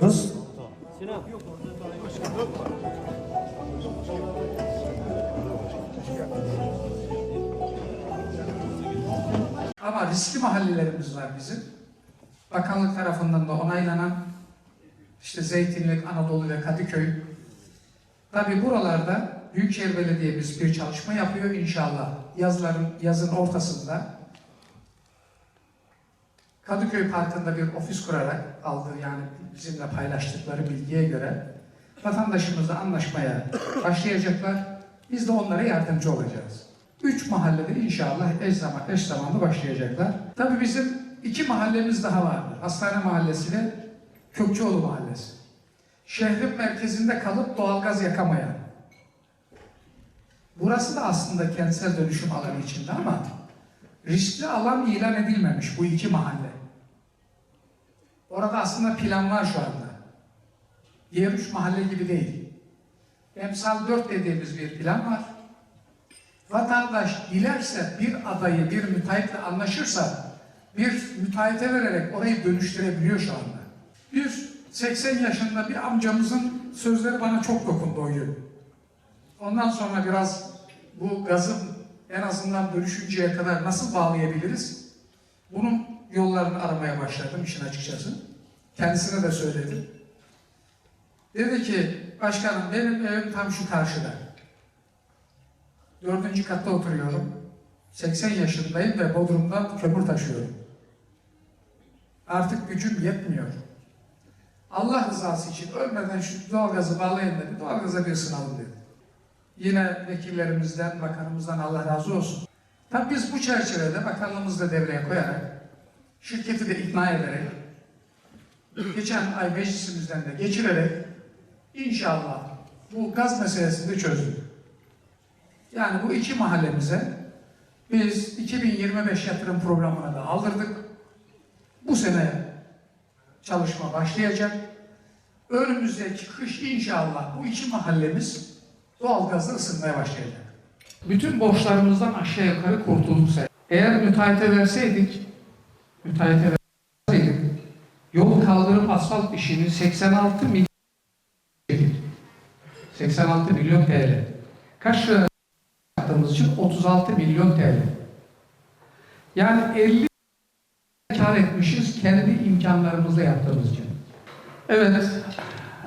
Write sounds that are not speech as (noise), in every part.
Kız. Ama riskli mahallelerimiz var bizim. Bakanlık tarafından da onaylanan işte Zeytinlik, Anadolu ve Kadıköy. Tabi buralarda Büyükşehir Belediye'miz bir çalışma yapıyor inşallah. Yazların, yazın ortasında Kadıköy Parkı'nda bir ofis kurarak aldığı yani bizimle paylaştıkları bilgiye göre vatandaşımızla anlaşmaya (coughs) başlayacaklar. Biz de onlara yardımcı olacağız. Üç mahallede inşallah eş, zaman, eş zamanlı başlayacaklar. Tabii bizim iki mahallemiz daha vardır. Hastane Mahallesi ve Kökçeoğlu Mahallesi. Şehrin merkezinde kalıp doğalgaz yakamayan. Burası da aslında kentsel dönüşüm alanı içinde ama riskli alan ilan edilmemiş bu iki mahalle. Orada aslında plan var şu anda. Diğer üç mahalle gibi değil. Emsal 4 dediğimiz bir plan var. Vatandaş dilerse bir adayı bir müteahhitle anlaşırsa bir müteahhite vererek orayı dönüştürebiliyor şu anda. Bir 80 yaşında bir amcamızın sözleri bana çok dokundu o gün. Ondan sonra biraz bu gazın en azından dönüşünceye kadar nasıl bağlayabiliriz? Bunun yollarını aramaya başladım işin açıkçası. Kendisine de söyledim. Dedi ki başkanım benim evim tam şu karşıda. Dördüncü katta oturuyorum. 80 yaşındayım ve Bodrum'dan kömür taşıyorum. Artık gücüm yetmiyor. Allah rızası için ölmeden şu doğalgazı bağlayın dedi. Doğalgaza bir ısınalım dedi. Yine vekillerimizden, bakanımızdan Allah razı olsun. Tabii biz bu çerçevede bakanlığımızı da devreye koyarak, şirketi de ikna ederek, geçen ay meclisimizden de geçirerek inşallah bu gaz meselesini de çözdük. Yani bu iki mahallemize biz 2025 yatırım programına da aldırdık. Bu sene çalışma başlayacak. Önümüzdeki kış inşallah bu iki mahallemiz doğalgazla ısınmaya başlayacak. Bütün borçlarımızdan aşağı yukarı kurtulduk. sen. Eğer müteahhite verseydik, müteahhite verseydik, yol kaldırım asfalt işini 86 milyon 86 milyon TL. Kaç lira yaptığımız için 36 milyon TL. Yani 50 kar etmişiz kendi imkanlarımızla yaptığımız için. Evet,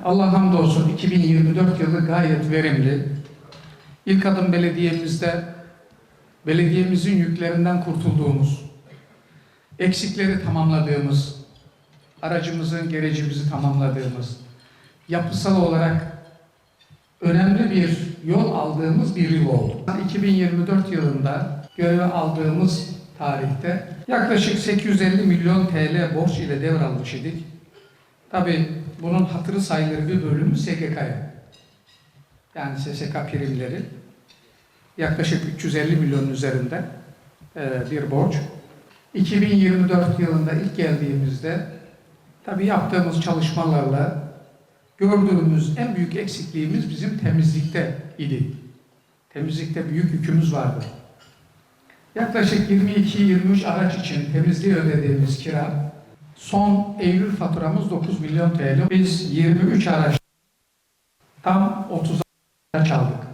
Allah hamdolsun 2024 yılı gayet verimli. İlk adım belediyemizde belediyemizin yüklerinden kurtulduğumuz, eksikleri tamamladığımız, aracımızın gerecimizi tamamladığımız, yapısal olarak önemli bir yol aldığımız bir yıl oldu. 2024 yılında göreve aldığımız tarihte yaklaşık 850 milyon TL borç ile devralmış idik. Tabi bunun hatırı sayılır bir bölümü SGK'ya. Yani SSK primleri yaklaşık 350 milyonun üzerinde e, bir borç. 2024 yılında ilk geldiğimizde tabi yaptığımız çalışmalarla gördüğümüz en büyük eksikliğimiz bizim temizlikte idi. Temizlikte büyük yükümüz vardı. Yaklaşık 22-23 araç için temizliğe ödediğimiz kira son Eylül faturamız 9 milyon TL. Biz 23 araç tam 30 araç aldık.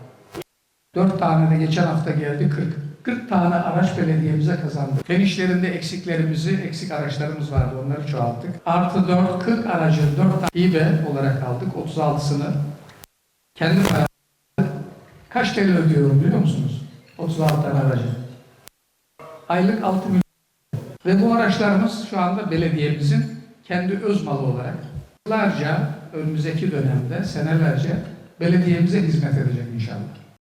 4 tane de geçen hafta geldi 40. 40 tane araç belediyemize kazandık. Fen işlerinde eksiklerimizi, eksik araçlarımız vardı. Onları çoğalttık. Artı 4, 40 aracı 4 tane hibe olarak aldık. 36'sını kendi paramızla kaç TL ödüyorum biliyor musunuz? 36 tane aracı. Aylık 6 milyon. Ve bu araçlarımız şu anda belediyemizin kendi öz malı olarak yıllarca önümüzdeki dönemde senelerce belediyemize hizmet edecek inşallah.